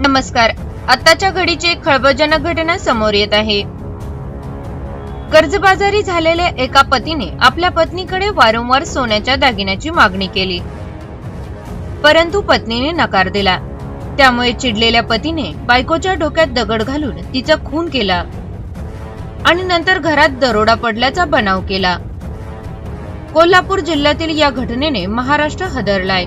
नमस्कार. आताच्या घडीची एक खळबळजनक घटना समोर येत आहे. कर्जबाजारी झालेल्या एका पतीने आपल्या पत्नीकडे वारंवार सोन्याच्या दागिन्याची मागणी केली. परंतु पत्नीने नकार दिला. त्यामुळे चिडलेल्या पतीने बायकोच्या डोक्यात दगड घालून तिचा खून केला आणि नंतर घरात दरोडा पडल्याचा बनाव केला. कोल्हापूर जिल्ह्यातील या घटनेने महाराष्ट्र हदरलाय.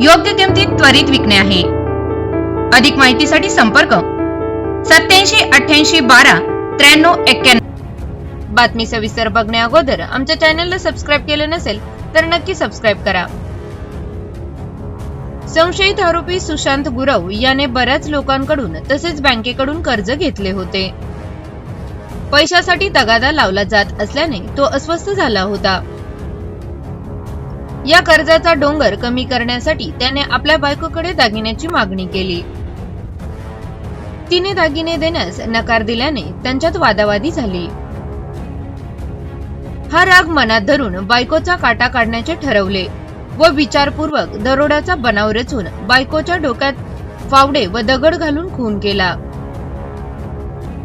योग्य किमतीत त्वरित विकणे आहे. अधिक माहितीसाठी संपर्क सत्याऐंशी अठ्ठ्याऐंशी बारा त्र्याण्णव एक्क्याण्णव बातमी सविस्तर बघण्या अगोदर आमच्या चॅनलला सबस्क्राईब केले नसेल तर नक्की सबस्क्राईब करा. संशयित आरोपी सुशांत गुरव याने बऱ्याच लोकांकडून तसेच बँकेकडून कर्ज घेतले होते. पैशासाठी तगादा लावला जात असल्याने तो अस्वस्थ झाला होता. या कर्जाचा डोंगर कमी करण्यासाठी त्याने आपल्या बायकोकडे दागिन्याची मागणी केली. तिने दागिने देण्यास नकार दिल्याने त्यांच्यात वादावादी झाली. हा राग मनात धरून बायकोचा काटा काढण्याचे ठरवले व विचारपूर्वक दरोड्याचा बनाव रचून बायकोच्या डोक्यात फावडे व दगड घालून खून केला.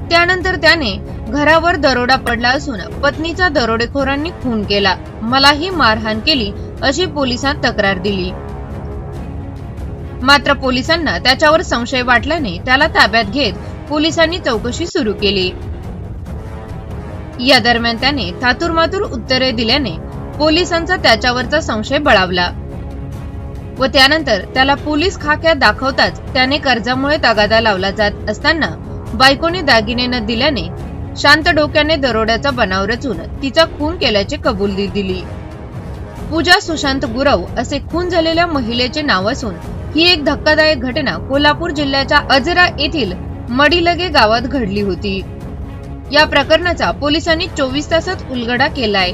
त्यानंतर त्याने घरावर दरोडा पडला असून पत्नीचा दरोडेखोरांनी खून केला. मलाही मारहाण केली अशी पोलिसांत तक्रार दिली. मात्र पोलिसांना त्याच्यावर संशय वाटल्याने त्याला ताब्यात घेत पोलिसांनी चौकशी सुरू केली. या दरम्यान त्याने थातुरमातुर उत्तरे दिल्याने पोलिसांचा त्याच्यावरचा संशय बळावला व त्यानंतर त्याला पोलीस खाक्या दाखवताच त्याने कर्जामुळे तगादा लावला जात असताना बायकोने दागिने न दिल्याने शांत डोक्याने दरोड्याचा बनाव रचून तिचा खून केल्याची कबुली दिली. पूजा सुशांत गुरव असे खून झालेल्या महिलेचे नाव असून ही एक धक्कादायक घटना कोल्हापूर जिल्ह्याच्या अजरा येथील मडीलगे गावात घडली होती. या प्रकरणाचा पोलिसांनी चोवीस तासात उलगडा केलाय.